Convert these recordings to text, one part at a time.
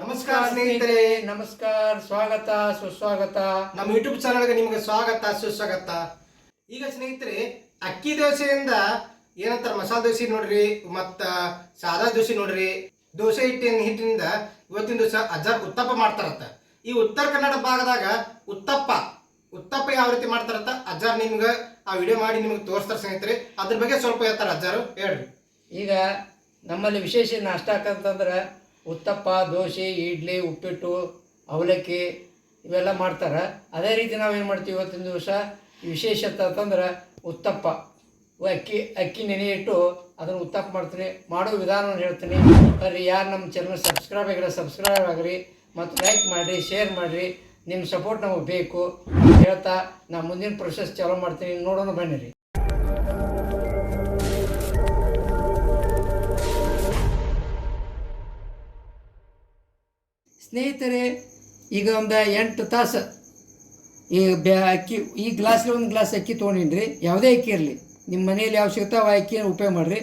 ನಮಸ್ಕಾರ ಸ್ನೇಹಿತರೆ. ನಮಸ್ಕಾರ. ಸ್ವಾಗತ. ಸುಸ್ವಾಗತ. ನಮ್ಮ ಯೂಟ್ಯೂಬ್ ಚಾನಲ್ಗೆ ನಿಮಗೆ ಸ್ವಾಗತ ಸುಸ್ವಾಗತ. ಈಗ ಸ್ನೇಹಿತರೆ ಅಕ್ಕಿ ದೋಸೆಯಿಂದ ಏನಂತಾರೆ ಮಸಾಲೆ ದೋಸೆ ನೋಡ್ರಿ ಮತ್ತ ಸಾದಾ ದೋಸೆ ನೋಡ್ರಿ. ದೋಸೆ ಹಿಟ್ಟಿನ ಹಿಟ್ಟಿನಿಂದ ಇವತ್ತಿನ ದಿವಸ ಅಜ್ಜಾರ್ ಉತ್ತಪ್ಪ ಮಾಡ್ತಾರತ್ತ. ಈ ಉತ್ತರ ಕನ್ನಡ ಭಾಗದಾಗ ಉತ್ತಪ್ಪ ಉತ್ತಪ್ಪ ಯಾವ ರೀತಿ ಮಾಡ್ತಾರತ್ತ? ಅಜ್ಜಾರ್ ನಿಮ್ಗೆ ಆ ವಿಡಿಯೋ ಮಾಡಿ ನಿಮ್ಗೆ ತೋರಿಸ್ತಾರೆ ಸ್ನೇಹಿತರೆ. ಅದ್ರ ಬಗ್ಗೆ ಸ್ವಲ್ಪ ಹೇಳ್ತಾರೆ ಅಜ್ಜಾರು. ಹೇಳ್ರಿ. ಈಗ ನಮ್ಮಲ್ಲಿ ವಿಶೇಷ ನಾಷ್ಟಾಕಂತಂದ್ರೆ ಉತ್ತಪ್ಪ, ದೋಸೆ, ಇಡ್ಲಿ, ಉಪ್ಪಿಟ್ಟು, ಅವಲಕ್ಕಿ ಇವೆಲ್ಲ ಮಾಡ್ತಾರೆ. ಅದೇ ರೀತಿ ನಾವೇನು ಮಾಡ್ತೀವಿ ಇವತ್ತಿನ ದಿವಸ? ವಿಶೇಷತೆ ಅಂತಂದ್ರೆ ಉತ್ತಪ್ಪ. ಅಕ್ಕಿ ಅಕ್ಕಿ ನೆನೆ ಇಟ್ಟು ಅದನ್ನು ಉತ್ತಪ್ಪ ಮಾಡ್ತೀನಿ. ಮಾಡೋ ವಿಧಾನವನ್ನು ಹೇಳ್ತೀನಿ. ಬರ್ರಿ, ಯಾರು ನಮ್ಮ ಚಾನಲ್ ಸಬ್ಸ್ಕ್ರೈಬ್ ಆಗಿಲ್ಲ ಸಬ್ಸ್ಕ್ರೈಬ್ ಆಗಿರಿ. ಮತ್ತು ಲೈಕ್ ಮಾಡಿರಿ ಶೇರ್ ಮಾಡಿರಿ. ನಿಮ್ಮ ಸಪೋರ್ಟ್ ನಮಗೆ ಬೇಕು. ಹೇಳ್ತಾ ನಾ ಮುಂದಿನ ಪ್ರೊಸೆಸ್ ಚಾಲೂ ಮಾಡ್ತೀನಿ. ನೋಡೋಣ ಬನ್ನಿರಿ. ಸ್ನೇಹಿತರೆ, ಈಗ ಒಂದು ಎಂಟು ತಾಸು ಈ ಬ್ಯಾ ಅಕ್ಕಿ, ಈ ಗ್ಲಾಸಲ್ಲಿ ಒಂದು ಗ್ಲಾಸ್ ಅಕ್ಕಿ ತೊಗೊಂಡಿನ್ರಿ. ಯಾವುದೇ ಅಕ್ಕಿ ಇರಲಿ. ನಿಮ್ಮ ಮನೆಯಲ್ಲಿ ಯಾವ ಸಿಗ್ತಾವ ಆ ಅಕ್ಕಿನ ಉಪಯೋಗ ಮಾಡಿರಿ.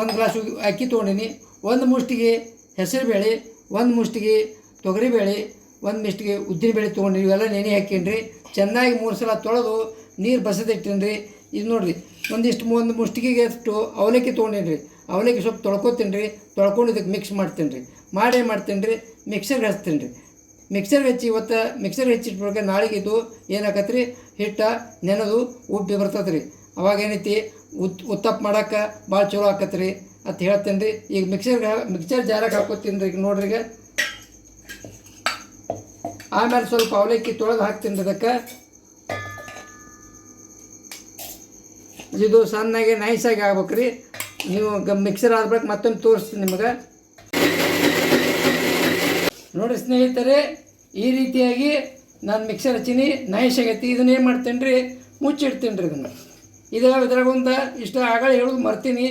ಒಂದು ಗ್ಲಾಸ್ ಅಕ್ಕಿ ತೊಗೊಂಡಿನಿ. ಒಂದು ಮುಷ್ಟಿಗೆ ಹೆಸರುಬೇಳೆ ಒಂದು ಮುಷ್ಟಿಗೆ ತೊಗರಿಬೇಳೆ ಒಂದು ಮಿಷ್ಟಿಗೆ ಉದ್ದಿನ ಬೇಳೆ ತೊಗೊಂಡಿನಿ. ಇವೆಲ್ಲ ನೆನೆ ಹಾಕೀನಿ ಚೆನ್ನಾಗಿ ಮೂರು ಸಲ ತೊಳೆದು ನೀರು ಬಸದಿಟ್ಟಿನಿ ಇದು ನೋಡಿರಿ, ಒಂದಿಷ್ಟು ಒಂದು ಮುಷ್ಟಿಗೆಗೆ ಅಷ್ಟು ಅವಲಕ್ಕಿ ತೊಗೊಂಡೇನಿ ರೀ ಅವಲಕ್ಕಿ ಸ್ವಲ್ಪ ತೊಳ್ಕೊತೀನಿ ರೀ ತೊಳ್ಕೊಂಡು ಇದಕ್ಕೆ ಮಿಕ್ಸ್ ಮಾಡ್ತೀನಿ ರೀ ಮಾಡೇ ಮಾಡ್ತೀನಿ ರೀ ಮಿಕ್ಸರ್ಗೆ ಹಚ್ತೀನಿ ರೀ ಮಿಕ್ಸರ್ಗೆ ಹೆಚ್ಚಿ ಇವತ್ತು ಮಿಕ್ಸರ್ ಹಚ್ಚಿಟ್ಬಿಡ್ಕೆ ನಾಳೆಗೆ ಇದು ಏನಾಕತ್ತೆ ರೀ ಹಿಟ್ಟ, ನೆನೆದು, ಉಬ್ಬಿ ಬರ್ತದೆ ರೀ ಅವಾಗ ಏನೈತಿ? ಉತ್, ಉತ್ತಪ್ಪ ಮಾಡೋಕ್ಕೆ ಭಾಳ ಚಲೋ ಆಕತ್ತೆ ರೀ ಅಂತ ಹೇಳ್ತೇನೆ ರೀ ಈಗ ಮಿಕ್ಸರ್ಗೆ ಮಿಕ್ಸರ್ ಜಾರಕ್ಕೆ ಹಾಕೋತೀನಿ ರೀ ಈಗ ನೋಡ್ರಿ ಈಗ. ಆಮೇಲೆ ಸ್ವಲ್ಪ ಅವಲಕ್ಕಿ ತೊಳೆದು ಹಾಕ್ತೀನಿ ರೀ ಅದಕ್ಕೆ ಇದು ಸಣ್ಣಗೆ ನೈಸಾಗಿ ಆಗ್ಬೇಕು ರೀ ನೀವು ಮಿಕ್ಸರ್ ಆದ್ಬೇಕು ಮತ್ತೊಮ್ಮೆ ತೋರಿಸ್ತೀನಿ ನಿಮಗೆ. ನೋಡಿ ಸ್ನೇಹಿತರೆ, ಈ ರೀತಿಯಾಗಿ ನಾನು ಮಿಕ್ಸರ್ ಹಚ್ಚೀನಿ ನೈಸ್ ಆಗೈತಿ. ಇದನ್ನ ಏನು ಮಾಡ್ತೇನೆ ರೀ ಮುಚ್ಚಿಡ್ತೀನಿ ರೀ ಇದನ್ನು. ಇದು ಇದ್ರಾಗ ಇಷ್ಟ ಆಗಳ ಹೇಳೋದು ಮರ್ತೀನಿ.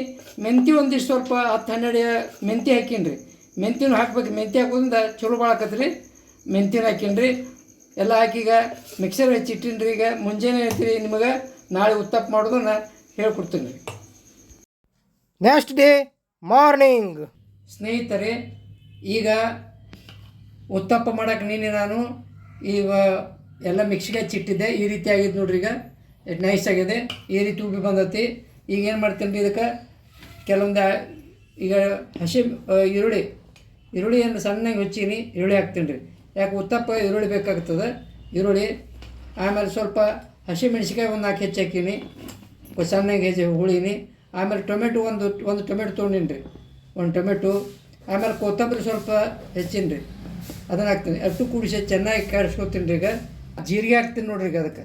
ಮೆಂತಿ ಒಂದಿಷ್ಟು ಸ್ವಲ್ಪ ಹತ್ತು ಹನ್ನೆರಡು ಮೆಂತಿ ಹಾಕೀನಿ ರೀ ಮೆಂತಿನೂ ಹಾಕ್ಬೇಕು ಮೆಂತಿ ಹಾಕೋದ್ರಿಂದ ಚಲೋ ಭಾಳ ರೀ ಮೆಂತಿನ ಹಾಕೀನಿ ರೀ ಎಲ್ಲ ಹಾಕಿ ಈಗ ಮಿಕ್ಸರ್ ಹಚ್ಚಿಟ್ಟಿನಿ ರೀ ಈಗ. ಮುಂಜಾನೆ ಹೇಳ್ತೀರಿ ನಿಮಗೆ, ನಾಳೆ ಉತ್ತಪ್ಪ ಮಾಡೋದನ್ನ. ಹೇಳ್ಕೊಡ್ತೀನಿ. ನೆಕ್ಸ್ಟ್ ಡೇ ಮಾರ್ನಿಂಗ್ ಸ್ನೇಹಿತರೆ ಈಗ ಉತ್ತಪ್ಪ ಮಾಡಕ್ಕೆ ನೀನೆ ನಾನು. ಈಗ ಎಲ್ಲ ಮಿಕ್ಸಿಗೆ ಹಚ್ಚಿಟ್ಟಿದ್ದೆ. ಈ ರೀತಿ ಆಗಿದ್ದು ನೋಡ್ರಿ ಈಗ. ನೈಸ್ ಆಗಿದೆ. ಈ ರೀತಿ ಉಬ್ಬಿ ಬಂದತಿ. ಈಗ ಏನು ಮಾಡ್ತೀನಿ ರೀ ಇದಕ್ಕೆ? ಕೆಲವೊಂದು ಈಗ ಹಸಿ ಈರುಳ್ಳಿ. ಈರುಳ್ಳಿ ಈರುಳ್ಳಿಯನ್ನು ಸಣ್ಣಗೆ ಹಚ್ಚೀನಿ ಈರುಳ್ಳಿ ಹಾಕ್ತೀನಿ ರೀ. ಯಾಕೆ ಉತ್ತಪ್ಪ ಈರುಳ್ಳಿ ಬೇಕಾಗ್ತದೆ? ಈರುಳ್ಳಿ. ಆಮೇಲೆ ಸ್ವಲ್ಪ ಹಸಿ ಮೆಣಸಿಕಾಯಿ ಒಂದು ನಾಲ್ಕು ಹೆಚ್ಚು ಹಾಕೀನಿ. ಒಂದ್ ಸಣ್ಣಗೆ ಹೆಜ್ಜೆ ಹುಳೀನಿ, ಆಮೇಲೆ ಟೊಮೆಟೊ ಒಂದು ಒಂದು ಟೊಮೆಟೊ ತೊಗೊಂಡಿನಿ ರೀ ಒಂದು ಟೊಮೆಟೊ, ಆಮೇಲೆ ಕೊತ್ತಂಬರಿ ಸ್ವಲ್ಪ ಹೆಚ್ಚಿನಿ ರೀ ಅದನ್ನು ಹಾಕ್ತೀನಿ. ಅಷ್ಟು ಕೂಡಿಸಿ ಚೆನ್ನಾಗಿ ಕಾಡಿಸ್ಕೊತೀನಿ ರೀ ಈಗ. ಜೀರಿಗೆ ಹಾಕ್ತೀನಿ ನೋಡ್ರಿ ಈಗ ಅದಕ್ಕೆ.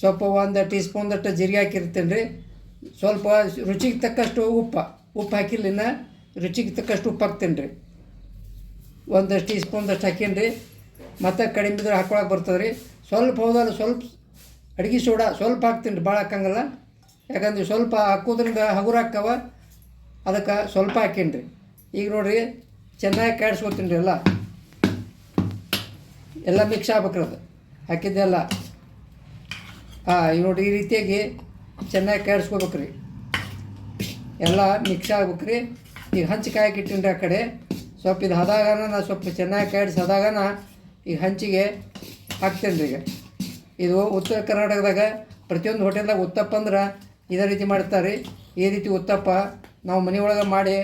ಸ್ವಲ್ಪ ಒಂದು ಟೀ ಸ್ಪೂನ್ದಷ್ಟು ಜೀರಿಗೆ ಹಾಕಿರ್ತೀನಿ ರೀ ಸ್ವಲ್ಪ ರುಚಿಗೆ ತಕ್ಕಷ್ಟು ಉಪ್ಪು ಉಪ್ಪು ಹಾಕಿಲ್ಲ ಇನ್ನು, ರುಚಿಗೆ ತಕ್ಕಷ್ಟು ಉಪ್ಪು ಹಾಕ್ತೀನಿ ರೀ ಒಂದಷ್ಟು ಟೀ ಸ್ಪೂನ್ದಷ್ಟು ಹಾಕೀನಿ ರೀ ಮತ್ತು ಕಡಿಮೆ ಬಿದ್ದರೆ ಹಾಕೊಳಕ್ಕೆ ಬರ್ತದೆ ರೀ ಸ್ವಲ್ಪ ಹೋದಲ್ಲ ಸ್ವಲ್ಪ ಅಡುಗೆ ಸೋಡಾ ಸ್ವಲ್ಪ ಹಾಕ್ತೀನಿ ರೀ ಭಾಳ ಹಾಕಂಗಲ್ಲ. ಯಾಕಂದ್ರೆ ಸ್ವಲ್ಪ ಹಾಕೋದ್ರಿಂದ ಹಗುರ ಹಾಕ್ಕವ ಅದಕ್ಕೆ ಸ್ವಲ್ಪ ಹಾಕೀನಿ ಈಗ ನೋಡಿರಿ, ಚೆನ್ನಾಗಿ ಕಾಡಿಸ್ಕೊತೀನಿ ರೀ ಎಲ್ಲ. ಎಲ್ಲ ಮಿಕ್ಸ್ ಆಗ್ಬೇಕ್ರಿ ಅದು. ಹಾಕಿದ್ದೆಲ್ಲ. ಹಾಂ, ಈಗ ನೋಡಿರಿ, ಈ ರೀತಿಯಾಗಿ ಚೆನ್ನಾಗಿ ಕಾಡಿಸ್ಕೋಬೇಕು ರೀ ಎಲ್ಲ ಮಿಕ್ಸ್ ಆಗ್ಬೇಕ್ರಿ. ಈಗ ಹಂಚಿ ಕಾಯಕ್ಕೆ ಇಟ್ಟಿನಿ ಆ ಕಡೆ. ಸ್ವಲ್ಪ ಇದು ಹದಾಗನ ನಾ ಸ್ವಲ್ಪ ಚೆನ್ನಾಗಿ ಕಾಡಿಸಿ ಹದಾಗನ ಈಗ ಹಂಚಿಗೆ ಹಾಕ್ತೇನೆ ರೀ ಈಗ. ಇದು ಉತ್ತರ ಕರ್ನಾಟಕದಾಗ ಪ್ರತಿಯೊಂದು ಹೋಟೆಲ್ದಾಗ ಉತ್ತಪ್ಪ ಅಂದ್ರೆ ಇದೇ ರೀತಿ ಮಾಡ್ತಾರೆ ಈ ರೀತಿ ಉತ್ತಪ್ಪ ನಾವು ಮನೆಯೊಳಗೆ ಮಾಡಿ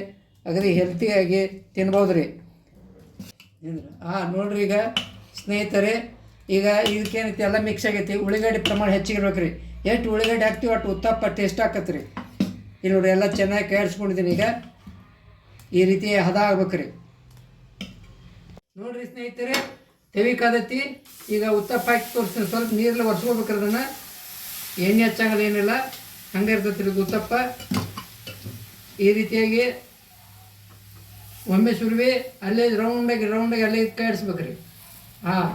ಅಗದಿ ಹೆಲ್ತಿಯಾಗಿ ತಿನ್ಬೋದು ರೀ ಹಾಂ ನೋಡ್ರಿ ಈಗ ಸ್ನೇಹಿತರೆ, ಈಗ ಇದಕ್ಕೇನೈತಿ? ಎಲ್ಲ ಮಿಕ್ಸ್ ಆಗೈತಿ. ಉಳ್ಳಿಗಡ್ಡೆ ಪ್ರಮಾಣ ಹೆಚ್ಚಿಗಿರ್ಬೇಕು ರೀ ಎಷ್ಟು ಉಳ್ಳಿಗಡ್ಡೆ ಹಾಕ್ತೀವಿ ಅಷ್ಟು ಉತ್ತಪ್ಪ ಟೇಸ್ಟ್ ಆಕತ್ತೆ ರೀ ಇಲ್ಲಿ ನೋಡ್ರಿ, ಎಲ್ಲ ಚೆನ್ನಾಗಿ ಕೇಳಿಸ್ಕೊಂಡಿದ್ದೀನಿ ಈಗ. ಈ ರೀತಿ ಹದ ಆಗ್ಬೇಕು ರೀ ನೋಡ್ರಿ ಸ್ನೇಹಿತರೆ, ತೆವಿ ಕಾದತಿ. ಈಗ ಉತ್ತಪ್ಪ ಹಾಕಿ ತೋರಿಸ್ತೀನಿ. ಸ್ವಲ್ಪ ನೀರಲ್ಲಿ ಒರೆಸ್ಕೋಬೇಕ್ರಿ ಅದನ್ನು. ಎಣ್ಣೆ ಹಚ್ಚಾಗಲ್ಲ ಏನಿಲ್ಲ. ಹಂಗೆ ಇರ್ತೈತ್ರಿ ಇದು ಈ ರೀತಿಯಾಗಿ ಒಮ್ಮೆ ಸುರುವಿ ಅಲ್ಲೇ ರೌಂಡಾಗಿ ರೌಂಡಾಗಿ ಅಲ್ಲೇ ಕಾಯಿಸ್ಬೇಕು ರೀ ಹಾಂ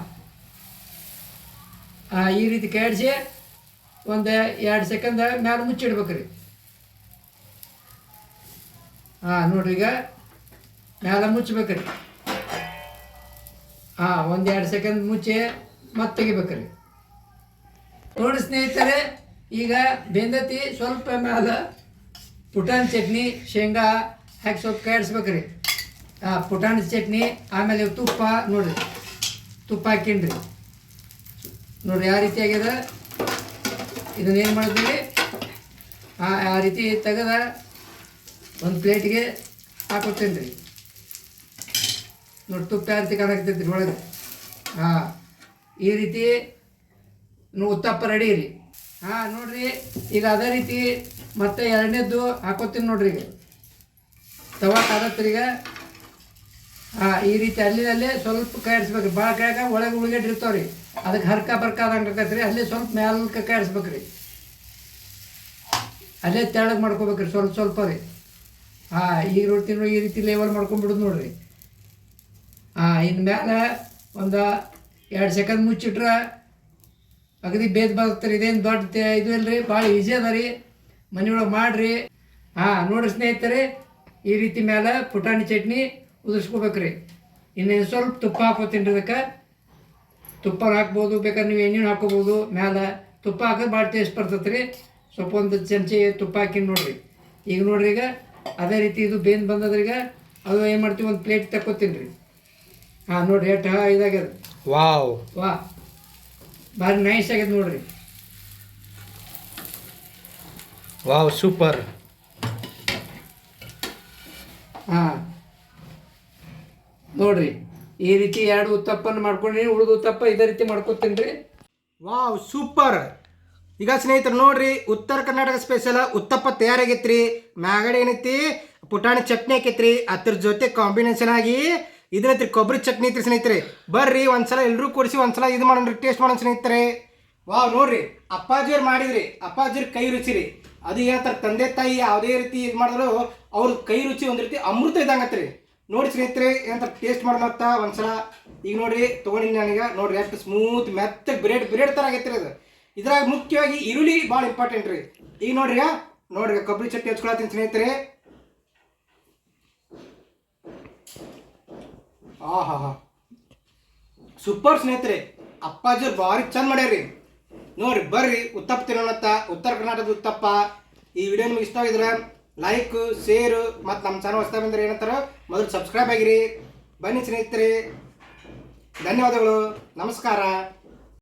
ಹಾಂ ಈ ರೀತಿ ಕಾಯಿಸಿ ಒಂದು ಎರಡು ಸೆಕೆಂಡ್ ಮ್ಯಾಲೆ ಮುಚ್ಚಿಡ್ಬೇಕು ರೀ ಹಾಂ ನೋಡ್ರಿ ಈಗ ಮ್ಯಾಲೆ ಮುಚ್ಚಬೇಕು ರೀ ಹಾಂ ಒಂದು ಎರಡು ಸೆಕೆಂಡ್ ಮುಚ್ಚಿ ಮತ್ತೆ ತೆಗಿಬೇಕು ರೀ ನೋಡಿ ಸ್ನೇಹಿತರೆ ಈಗ ಬೆಂದತಿ ಸ್ವಲ್ಪ ಮ್ಯಾಲ ಪುಟಾಣಿ ಚಟ್ನಿ ಶೇಂಗಾ ಹಾಕಿ ಸ್ವಲ್ಪ ಕಾಯಿಸ್ಬೇಕು ರೀ ಆ, ಪುಟಾಣಿ ಚಟ್ನಿ ಆಮೇಲೆ ತುಪ್ಪ ನೋಡ್ರಿ. ತುಪ್ಪ ಹಾಕಿನ್ರಿ. ನೋಡ್ರಿ ಯಾವ ರೀತಿ ಆಗ್ಯದ? ಇದನ್ನ ಏನು ಮಾಡ್ತೀವಿ ಆ ರೀತಿ ತೆಗೆದ ಒಂದು ಪ್ಲೇಟಿಗೆ ಹಾಕೋತೀನಿ ರೀ ನೋಡಿ ತುಪ್ಪ ಯಾವ ರೀತಿ ರೀ ಒಳಗೆ. ಹಾಂ ಈ ರೀತಿ ಉತ್ತಪ್ಪ ರೆಡಿ ರೀ. ಹಾಂ, ನೋಡ್ರಿ. ಈಗ ಅದೇ ರೀತಿ ಮತ್ತೆ ಎರಡನೇದ್ದು ಹಾಕೋತೀನಿ ನೋಡ್ರಿ. ಈಗ ತವಾ ಈಗ. ಹಾಂ, ಈ ರೀತಿ ಅಲ್ಲಿನಲ್ಲೇ ಸ್ವಲ್ಪ ಕಾಯಿಸ್ಬೇಕು ಭಾಳ ಕಾಯಕ ಒಳಗೆ ಉಳ್ಗಡ್ಡಿ ಇರ್ತಾವೆ ರೀ ಅದಕ್ಕೆ ಹರ್ಕ ಬರ್ಕ ಆದಂಗೆ ಅಲ್ಲೇ ಸ್ವಲ್ಪ ಮ್ಯಾಲಕ್ಕೆ ಕಾಯಿಸ್ಬೇಕು ರೀ ಅಲ್ಲೇ ತೆಳಗೆ ಮಾಡ್ಕೋಬೇಕ್ರಿ ಸ್ವಲ್ಪ ಸ್ವಲ್ಪ ರೀ ಹಾಂ ಈಗ ರೊಟ್ಟಿ ಈ ರೀತಿ ಲೇವಲ್ ಮಾಡ್ಕೊಂಡ್ಬಿಡುದು ನೋಡ್ರಿ. ಹಾಂ ಇನ್ನು ಮ್ಯಾಲೆ ಒಂದು ಎರಡು ಸೆಕೆಂಡ್ ಮುಚ್ಚಿಟ್ರೆ ಅಗದಿ ಭೇದ ಬರ್ತರಿ ಇದೇನು ದೊಡ್ಡ ಇದು ಇಲ್ರಿ ಭಾಳ ಈಜಿ ಅದ ರೀ. ಮನೆಯೊಳಗೆ ಮಾಡಿರಿ. ಹಾಂ ನೋಡ್ರಿ ಸ್ನೇಹಿತರೆ ಈ ರೀತಿ ಮೇಲೆ ಪುಟಾಣಿ ಚಟ್ನಿ ಉದುರ್ಸ್ಕೋಬೇಕ್ರಿ. ಇನ್ನೇನು ಸ್ವಲ್ಪ ತುಪ್ಪ ಹಾಕೋತೀನಿ ರೀ ಅದಕ್ಕೆ. ತುಪ್ಪ ಹಾಕ್ಬೋದು ಬೇಕಾದ್ರೆ ನೀವು ಎಣ್ಣೆ ಹಾಕೋಬೋದು ಮ್ಯಾಲೆ ತುಪ್ಪ ಹಾಕಿದ್ರೆ ಭಾಳ ಟೇಸ್ಟ್ ಬರ್ತೈತೆ ರೀ. ಸ್ವಲ್ಪ ಒಂದು ಚಮಚೆ ತುಪ್ಪ ಹಾಕಿ ನೋಡಿರಿ. ಈಗ ನೋಡ್ರಿ ಈಗ ಅದೇ ರೀತಿ ಇದು ಬೇನ್ ಬಂದದ್ರೀಗ ಅದು ಏನು ಮಾಡ್ತೀವಿ ಒಂದು ಪ್ಲೇಟ್ ತಕ್ಕೋತೀನಿ ರೀ ಹಾಂ ನೋಡ್ರಿ ಎಷ್ಟು ಇದಾಗ್ಯದ. ವಾವ್. ವಾ. ಭಾರಿ ನೈಸ್ ಆಗ್ಯದ ನೋಡ್ರಿ. ವಾವ್ ಸೂಪರ್ ಹಾಂ. ನೋಡ್ರಿ ಈ ರೀತಿ ಎರಡು ಉತ್ತಪ್ಪನ್ನು ಮಾಡ್ಕೊಂಡ್ರಿ ಉಳಿದ ಉತ್ತಪ್ಪ ಇದೇ ರೀತಿ ಮಾಡ್ಕೊತೀನಿ ರೀ ವಾವ್ ಸೂಪರ್ ಈಗ ಸ್ನೇಹಿತರು ನೋಡ್ರಿ ಉತ್ತರ ಕರ್ನಾಟಕ ಸ್ಪೆಷಲ್ ಉತ್ತಪ್ಪ ತಯಾರಾಗೈತ್ರಿ. ಮ್ಯಾಗಡೆ ಏನೈತಿ? ಪುಟಾಣಿ ಚಟ್ನಿ ಆಕೈತ್ರಿ ಅದ್ರ ಜೊತೆ ಕಾಂಬಿನೇಷನ್ ಆಗಿ ಇದನ್ನೈತ್ರಿ ಕೊಬ್ಬರಿ ಚಟ್ನಿ ಐತ್ರಿ ಸ್ನೇಹಿತರೆ, ಬರ್ರಿ ಒಂದ್ಸಲ ಎಲ್ಲರೂ ಕೂಡಿಸಿ ಒಂದ್ಸಲ ಇದು ಮಾಡೋಣ ಟೇಸ್ಟ್ ಮಾಡೋಣ ಸ್ನೇಹಿತರೆ. ವಾವ್, ನೋಡ್ರಿ, ಅಪ್ಪಾಜಿಯವ್ರು ಮಾಡಿದ್ರಿ, ಅಪ್ಪಾಜಿಯವ್ರ ಕೈ ರುಚಿ ರೀ ಅದು ಏನಂತಾರೆ, ತಂದೆ ತಾಯಿ ಯಾವುದೇ ರೀತಿ ಇದು ಮಾಡಿದ್ರು, ಅವ್ರ ಕೈ ರುಚಿ ಒಂದು ರೀತಿ ಅಮೃತ ಇದ್ದಂಗತ್ರಿ. ನೋಡಿ ಸ್ನೇಹಿತರೆ ಏನಂತ ಟೇಸ್ಟ್ ಮಾಡೋಣತ್ತ ಒಂದ್ಸಲ. ಈಗ ನೋಡ್ರಿ, ತೊಗೊಂಡಿನಿ ನನಗೆ, ನೋಡ್ರಿ, ಎಷ್ಟು ಸ್ಮೂತ್ ಮೆತ್ತ ಬ್ರೆಡ್ ಬ್ರೆಡ್ ಥರ ಆಗೈತ್ರಿ ಅದು. ಇದ್ರಾಗ ಮುಖ್ಯವಾಗಿ ಈರುಳ್ಳಿ ಭಾಳ ಇಂಪಾರ್ಟೆಂಟ್ ರೀ. ಈಗ ನೋಡ್ರಿ ನೋಡ್ರಿ ಕೊಬ್ಬರಿ ಚಟ್ನಿ ಹಚ್ಕೊಳತ್ತೀನಿ ಸ್ನೇಹಿತರೆ. ಆ ಹಾ ಹಾ ಸೂಪರ್ ಸ್ನೇಹಿತರೆ, ಅಪ್ಪಾಜಿ ಭಾರಿ ಚಂದ ಮಾಡ್ಯಾರಿ ನೋಡ್ರಿ, ಬರ್ರಿ, ಉತ್ತಪ್ಪ ತಿನ್ನೋಣತ್ತ ಉತ್ತರ ಕರ್ನಾಟಕದ ಉತ್ತಪ್ಪ. ಈ ವಿಡಿಯೋ ನಿಮ್ಗೆ ಇಷ್ಟ ಆಗಿದ್ರೆ ಲೈಕ್ ಶೇರ್ ಮತ್ತು ನಮ್ಮ ಚಾನಲ್ ಹೊಸ್ತಾ ಬಂದ್ರೆ ಏನಂತಾರ, ಮೊದಲು ಸಬ್ಸ್ಕ್ರೈಬ್ ಆಗಿರಿ. ಬನ್ನಿ ಸ್ನೇಹಿತರೆ. ಧನ್ಯವಾದಗಳು. ನಮಸ್ಕಾರ.